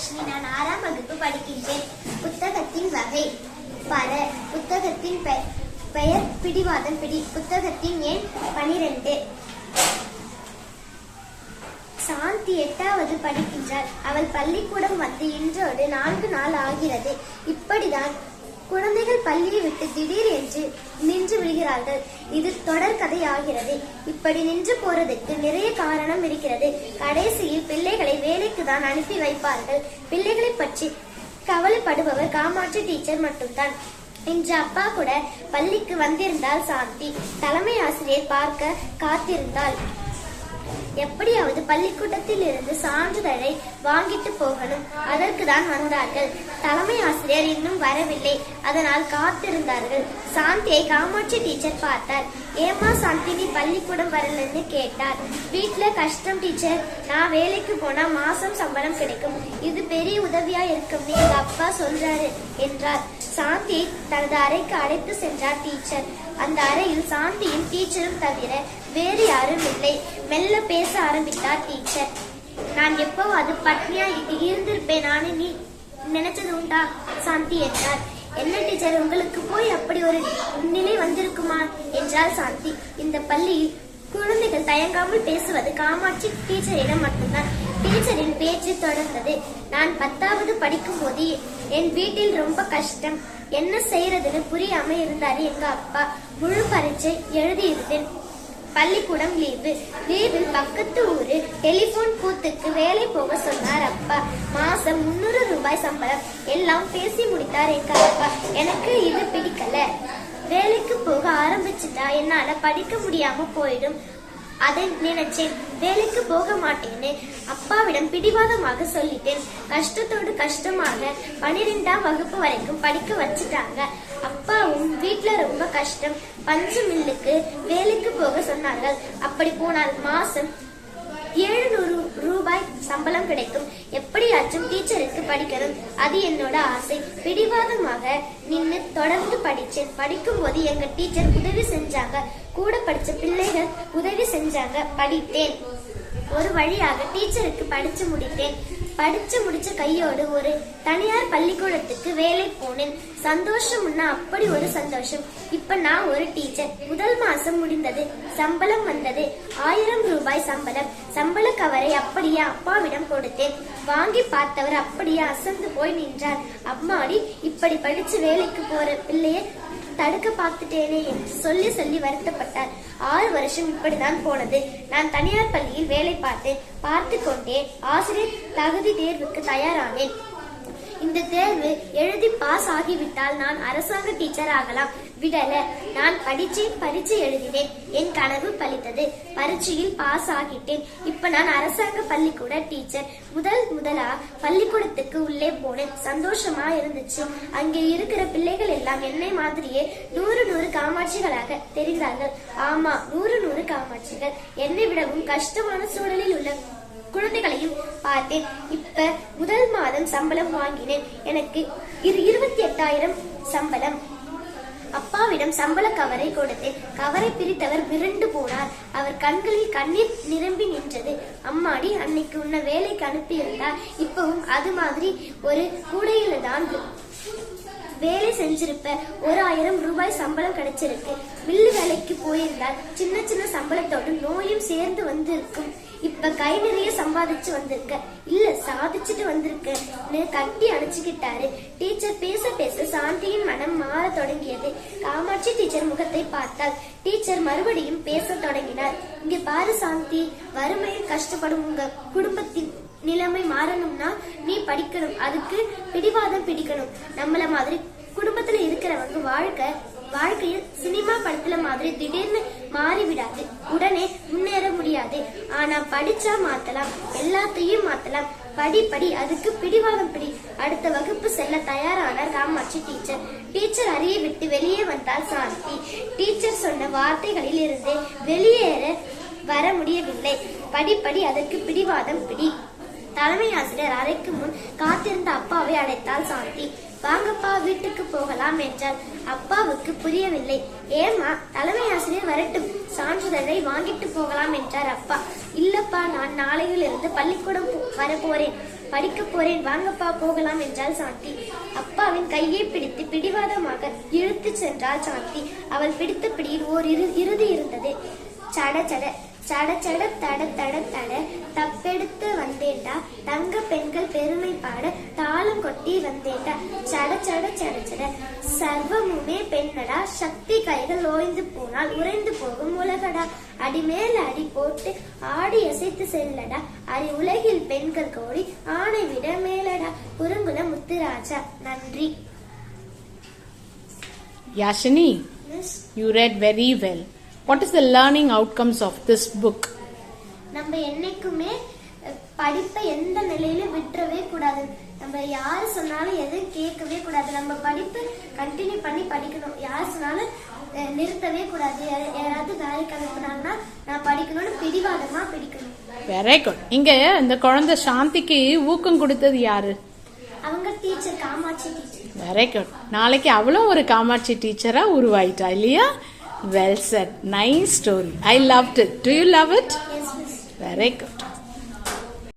தர்ஷினி நான் ஆறாம் வகுப்பு படிக்கின்றேன். புத்தகத்தின் வகை. பல புத்தகத்தின் பெ- பெயர் பிடிவாதம் பிடி புத்தகத்தின் எண் பனிரெண்டு. சாந்தி எட்டாவது படிக்கின்றாள். அவள் பள்ளிக்கூடம் வந்து இன்றோடு நான்கு நாள் ஆகிறது. இப்படிதான் குழந்தைகள் பள்ளியை விட்டு திடீர் என்று நின்று விடுகிறார்கள். இது தொடர்கதை ஆகிறது இப்படி நின்று போறதுக்கு நிறைய காரணம் இருக்கிறது. கடைசியில் பிள்ளைகளை வேலைக்கு தான் அனுப்பி வைப்பார்கள். பிள்ளைகளை பற்றி கவலைப்படுபவர் காமாட்சி டீச்சர் மட்டும்தான். இன்று அப்பா கூட பள்ளிக்கு வந்திருந்தால் சாந்தி தலைமை ஆசிரியர் பார்க்க காத்திருந்தாள் எப்படியாவது பள்ளிக்கூடத்தில் இருந்து சான்றிதழை வாங்கிட்டு போகணும். அதற்கு தான் வந்தார்கள். தலைமை ஆசிரியர் இன்னும் வரவில்லை. அதனால் காத்திருந்தார்கள். சாந்தியை காமாட்சி டீச்சர் பார்த்தார். ஏமா சாந்தி நீ பள்ளிக்கூடம் வரலன்னு கேட்டார். வீட்டுல கஷ்டம் டீச்சர். நான் வேலைக்கு போனா மாசம் சம்பளம் கிடைக்கும். இது பெரிய உதவியா இருக்கும்னு எங்க அப்பா சொல்றாரு என்றார். சாந்தி தனது அறைக்கு அழைத்து சென்றார் டீச்சர். அந்த அறையில் சாந்தியும் டீச்சரும் தவிர வேறு யாரும் மெல்ல பேச ஆரம்பித்தார் டீச்சர் நான் எப்போவாது பட்னியா இருந்திருப்பேனான்னு நீ நினைச்சது உண்டா? சாந்தி என்றார். என்ன டீச்சர் உங்களுக்கு போய் அப்படி ஒரு நிலை வந்திருக்குமா? என்றால் சாந்தி. இந்த பள்ளியில் குழந்தைகள் தயங்காமல் பேசுவது காமாட்சி டீச்சரிடம் மட்டும்தான். டீச்சரின் பேச்சு தொடர்ந்தது. நான் பத்தாவது படிக்கும் போது என் வீட்டில் ரொம்ப கஷ்டம். என்ன செய்யறதுன்னு புரியாம இருந்தாரு எங்க அப்பா. முழு பரீட்சை எழுதியிருந்தேன். பள்ளிக்கூடம் லீவு. லீவில் பக்கத்து ஊரு டெலிபோன் கூத்துக்கு வேலை போக சொன்னார் அப்பா. மாசம் முன்னூறு ரூபாய் சம்பளம். எல்லாம் பேசி முடித்தார் எங்க அப்பா எனக்கு இது பிடிக்கல. வேலைக்கு போக ஆரம்பிச்சுட்டா என்னால படிக்க முடியாம போயிடும். அதை நினைச்சேன். வேலைக்கு போக மாட்டேன்னு அப்பாவிடம் பிடிவாதமாக சொல்லிட்டேன். கஷ்டத்தோடு கஷ்டமாக பனிரெண்டாம் வகுப்பு வரைக்கும் படிக்க வச்சுட்டாங்க. அப்பாவும் வீட்டுல ரொம்ப கஷ்டம். பஞ்சு மில்லுக்கு போக சொன்னார்கள். அப்படி போனால் மாசம் எழுநூறு ரூபாய் சம்பளம் கிடைக்கும். எப்படியாச்சும் டீச்சருக்கு படிக்கணும். அது என்னோட ஆசை. பிடிவாதமாக நின்னு தொடர்ந்து படிச்சேன் படிக்கும் போது எங்க டீச்சர் உதவி செஞ்சாங்க. கூட படிச்ச பிள்ளைகள் உதவி செஞ்சாங்க. படித்தேன். ஒரு வழியாக டீச்சருக்கு படிச்சு முடித்தேன். படிச்சு முடிச்ச கையோடு ஒரு தனியார் பள்ளிக்கூடத்துக்கு வேலை போனேன். சந்தோஷம்னா அப்படி ஒரு சந்தோஷம். இப்ப நான் ஒரு டீச்சர் முதல் மாசம் முடிந்தது சம்பளம் வந்தது. ஆயிரம் ரூபாய் சம்பளம். சம்பள கவரை அப்படியே அப்பாவிடம் கொடுத்தேன். வாங்கி பார்த்தவர் அப்படியே அசந்து போய் நின்றார். அம்மாடி இப்படி படிச்சு வேலைக்கு போற பிள்ளைய தடுக்க பார்த்துட்டேனே என்று சொல்லி சொல்லி வருத்தப்பட்டார். ஆறு வருஷம் இப்படிதான் போனது. நான் தனியார் பள்ளியில் வேலை பார்த்தேன் பார்த்து கொண்டே ஆசிரியர் தகுதி தேர்வுக்கு தயாரானேன். இந்த தேர்வு எழுதி பாஸ் ஆகிவிட்டால் நான் அரசாங்க டீச்சர் ஆகலாம். விடல நான் படிச்சேன் பரிச்சு எழுதினேன். என் கனவு பலித்தது பரீட்சையில் பாஸ் ஆகிட்டேன். இப்ப நான் அரசாங்க பள்ளிக்கூட டீச்சர் முதல் முதலா பள்ளிக்கூடத்துக்கு உள்ளே போனேன். சந்தோஷமா இருந்துச்சு. அங்கே இருக்கிற பிள்ளைகள் எல்லாம் என்னை மாதிரியே நூறு நூறு காமாட்சிகளாக தெரிந்தார்கள் ஆமா நூறு நூறு காமாட்சிகள். என்னை விடவும் கஷ்டமான சூழலில் உள்ள குழந்தைகளையும் பார்த்தேன். இப்ப முதல் மாதம் சம்பளம் வாங்கினேன். எனக்கு இரு இருபத்தி எட்டாயிரம் சம்பளம். அப்பாவிடம் சம்பள கவரை கொடுத்தேன். கவரை பிரித்தவர் விரண்டு போனார். அவர் கண்களில் கண்ணீர் நிரம்பி நின்றது. அம்மாடி அன்னைக்கு உன்னை வேலைக்கு அனுப்பியிருந்தார். இப்பவும் அது மாதிரி ஒரு கூடையில தான் வேலை செஞ்சிருப்ப ஒரு ஆயிரம் ரூபாய் சம்பளம் கிடைச்சிருக்கு. மில்லு வேலைக்கு போயிருந்தால் சின்ன சின்ன சம்பளத்தோடு நோயும் சேர்ந்து வந்திருக்கும். இப்ப கை நிறைய சம்பாதிச்சு வந்திருக்க. இல்ல சாதிச்சுட்டு வந்திருக்கன்னு கட்டி அணைச்சுக்கிட்டாரு டீச்சர் பேச பேச சாந்தியின் மனம் மாற தொடங்கியது. காமாட்சி டீச்சர் முகத்தை பார்த்தால் டீச்சர் மறுபடியும் பேச தொடங்கினார். இங்க பாரு சாந்தி வறுமையில் கஷ்டப்படும் உங்க குடும்பத்தின் நிலைமை மாறணும்னா நீ படிக்கணும். அதுக்கு பிடிவாத இருக்கணும். நம்மள மாதிரி குடும்பத்துல இருக்கிறவங்க வாழ்க்கை வாழ்க்கையில் சினிமா படத்துல மாதிரி திடீர்னு மாறிவிடாது. உடனே முன்னேற முடியாது. ஆனா படிச்சா மாத்தலாம் எல்லாத்தையும் மாத்தலாம். படி படி அதுக்கு பிடிவாதம் பிடி. அடுத்த வகுப்பு செல்ல தயாரானார் காமாட்சி டீச்சர் டீச்சர் அறையை விட்டு வெளியே வந்தால் சாந்தி. டீச்சர் சொன்ன வார்த்தைகளில் இருந்து வெளியேற வர முடியவில்லை. படிப்படி அதற்கு பிடிவாதம் பிடி. தலைமை ஆசிரியர் அறைக்கு முன் காத்திருந்த அப்பாவை அழைத்தாள் சாந்தி. வாங்கப்பா வீட்டுக்கு போகலாம் என்றார். அப்பாவுக்கு புரியவில்லை. ஏமா தலைமை ஆசிரியர் வரட்டும். சான்றிதழை வாங்கிட்டு போகலாம் என்றார் அப்பா. இல்லப்பா நான் நாளையிலிருந்து பள்ளிக்கூடம் போ- வர போறேன் படிக்க போறேன். வாங்கப்பா போகலாம் என்றாள் சாந்தி. அப்பாவின் கையை பிடித்து பிடிவாதமாக இழுத்துச் சென்றாள் சாந்தி. அவள் பிடித்த பிடியில் ஓர் இரு இறுதி இருந்தது. சட சட. சட சட தட தட தட தப்பெடுத்து வந்தேன்டா தங்க பெண்கள் பெருமை பாட தாளம் கொட்டி வந்தேன்டா சட சட சட சட. சர்வமுமே பெண்ணடா. சக்தி கைகள் ஓய்ந்து போனால் உறைந்து போகும் உலகடா. அடிமேல் அடி போட்டு ஆடி அசைத்து செல்லடா. அடி உலகில் பெண்கள் கோடி ஆணை விட மேலடா. குறுங்குல முத்துராஜா நன்றி. Miss you read very well. What is the learning outcomes of this book? நம்ம என்னைக்குமே படிப்பை எந்த நிலையில விட்டுறவே கூடாது. நம்ம யார் சொன்னாலும் எதுவும் கேட்கவே கூடாது. நம்ம படிப்பு கண்டினியூ பண்ணி படிக்கணும். யார் சொன்னாலும் நிறுத்தவே கூடாது. யார- யாராவது வேலைக்கு அனுப்புனாங்கன்னா நான் படிக்கணும்னு பிடிவாதமா பிடிக்கணும். வெரி குட் இங்க இந்த குழந்தை சாந்திக்கு ஊக்கம் கொடுத்தது யாரு? அவங்க teacher Kamatchi teacher very good நாளைக்கு அவளும் ஒரு காமாட்சி டீச்சரா உருவாயிட்டா இல்லையா? Well said. Nice story. I loved it. Do you love it? Yes. Very good.